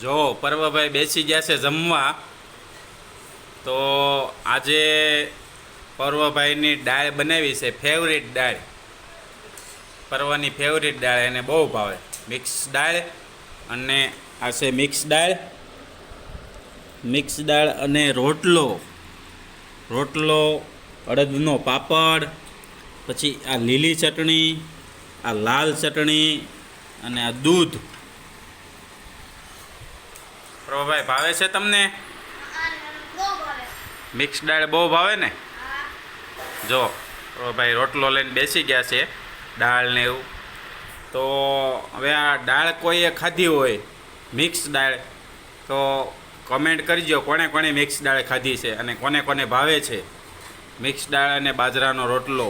જો પર્વભાઈ બેસી ગયા છે જમવા, તો આજે પર્વભાઈની દાળ બનાવી છે ફેવરિટ દાળ. પર્વની ફેવરિટ દાળ, એને બહુ ભાવે. મિક્સ દાળ અને આ છે મિક્સ દાળ. મિક્સ દાળ અને રોટલો. રોટલો, અડદનો પાપડ, પછી આ લીલી ચટણી, આ લાલ ચટણી અને આ દૂધ. પ્રભાભાઈ ભાવે છે તમને? મિક્સ દાળ બહુ ભાવે ને? જો પ્રભાભાઈ રોટલો લઈને બેસી ગયા છે દાળ ને એવું. તો હવે આ દાળ કોઈએ ખાધી હોય મિક્સ દાળ તો કમેન્ટ કરજો કોણે કોણે મિક્સ દાળ ખાધી છે અને કોને કોને ભાવે છે. મિક્સ દાળ અને બાજરાનો રોટલો.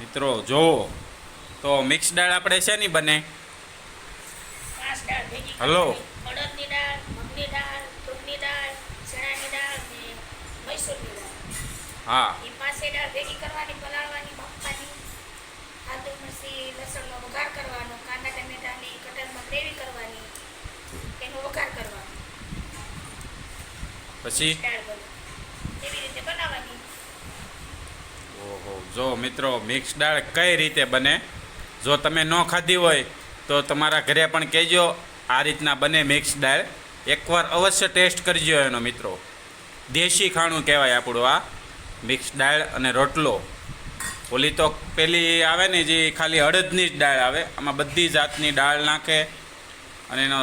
મિત્રો જોવો તો મિક્સ દાળ આપણે શેની બને? પાંચ દાળ હલો. મગની દાળ તુરની દાળ ચણાની દાળ ને મૈસૂરની દાળ. હા. એ પાસે દાળ ભેગી કરવાની પલાળવાની બાફવાની. આદુ મરચી લસણનો વઘાર કરવાનો કાંદા ટમેટાની કટરમાં ગ્રેવી કરવાની એનો વઘાર કરવાનો. પછી? એવી રીતે બનાવવાની. ઓહો જો મિત્રો મિક્સ દાળ કઈ રીતે બને? જો તમે ન ખાધી હોય તો તમારા ઘરે પણ કહેજો આ રીતના બને મિક્સ દાળ. એકવાર અવશ્ય ટેસ્ટ કરજો એનો મિત્રો. દેશી ખાણું કહેવાય આપણું આ. મિક્સ દાળ અને રોટલો. ઓલી તો પેલી આવે ને જે ખાલી અડદની જ દાળ આવે, આમાં બધી જાતની દાળ નાખે અને એનો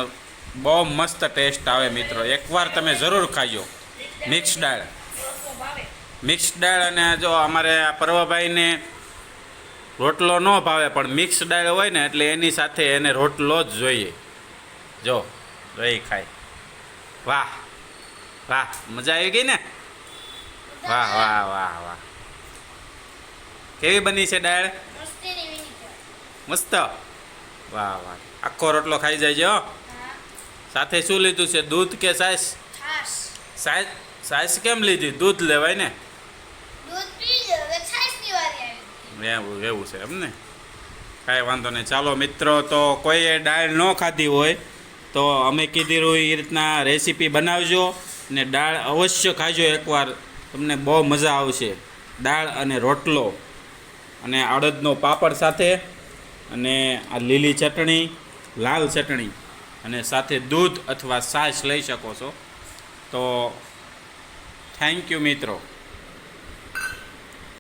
બહુ મસ્ત ટેસ્ટ આવે મિત્રો. એકવાર તમે જરૂર ખાજો. મિક્સ દાળ. મિક્સ દાળ અને જો અમારે આ પર્વભાઈને રોટલો ન ભાવે, પણ મિક્સ દાળ હોય ને એટલે એની સાથે એને રોટલો જ જોઈએ. જો રહી ખાય. વાહ વાહ મજા આવી ગઈ ને? વાહ વાહ વાહ વાહ. કેવી બની છે દાળ? મસ્ત વાહ વાહ. આખો રોટલો ખાઈ જાય છે હો. સાથે શું લીધું છે? દૂધ કે સાસ સાસ સાસ કેમ લીધી? દૂધ લેવાય ને? એવું એવું છે એમ ને? કાંઈ વાંધો નહીં. ચાલો મિત્રો તો કોઈએ ડાળ ન ખાધી હોય તો અમે કીધેલું એ રીતના રેસીપી બનાવજો ને દાળ અવશ્ય ખાજો એકવાર. તમને બહુ મજા આવશે. દાળ અને રોટલો અને અડદનો પાપડ સાથે અને આ લીલી ચટણી, લાલ ચટણી અને સાથે દૂધ અથવા છાશ લઈ શકો છો. તો થેન્ક યુ મિત્રો.